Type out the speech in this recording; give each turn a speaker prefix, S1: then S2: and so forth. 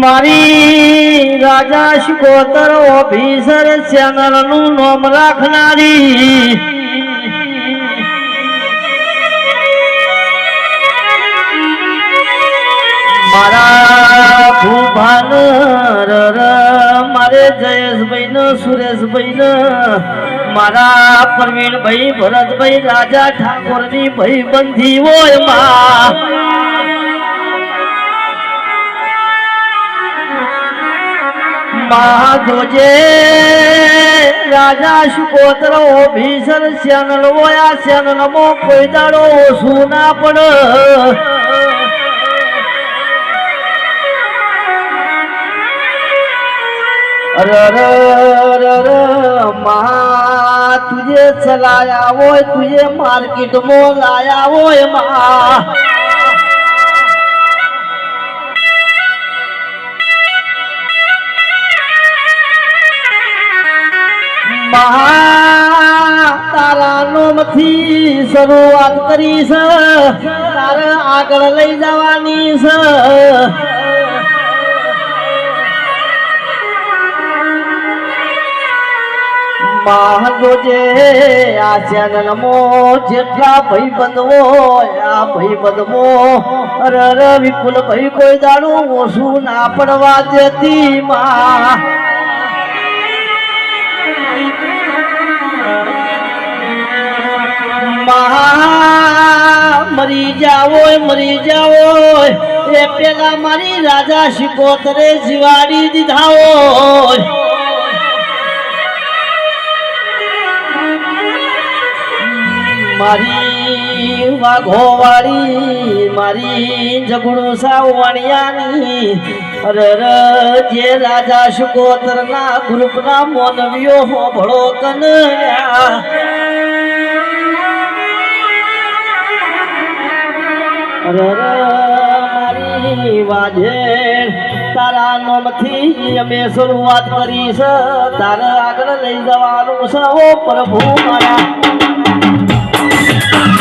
S1: મારી રાજા શિકોતર ઓફિસર ચેનલનું નામ રાખનારી મારા ભૂભાન રર મારે જયેશભાઈ ને સુરેશભાઈ ને મારા પ્રવીણભાઈ ભરતભાઈ, રાજા ઠાકોરની ભાઈ બંધી હોયમાં. મહાજોજે રાજા શુકોત્ર, ભીષણ શ્યાન ઓયા શ્યાન નમો કોઈ દાડો ઓછું ના પડ. અરે અરે અરે અરે મા તુજે ચલાયા હોય તુજે માર્કેટમાં લાયા હોય, માં. તારા નોમથી શરૂઆત કરી છે તારે આગળ લઈ જવાની છે મહાજોજે આ ચેનલમો જેટલા ભાઈ બંધવો આ ભાઈ બંધવો અરે વિપુલ ભાઈ કોઈ દાડું ઓછું ના પડવા દેતી માં મરી જાઓ મરી જાઓ, એ પેલા મારી રાજા શિકોતરે જીવાડી દીધા હોય. મારી વાઘોવાળી મારી જગડું સાવણિયાની અરે જે રાજા શિકોતરના ગ્રુપના મોનવીઓ હોભળો કનયા. મારી વાજે, તારા નોમથી અમે શરૂઆત કરી છે. તારે આગળ લઈ જવાનું છે, ઓ પ્રભુ મારા Yeah.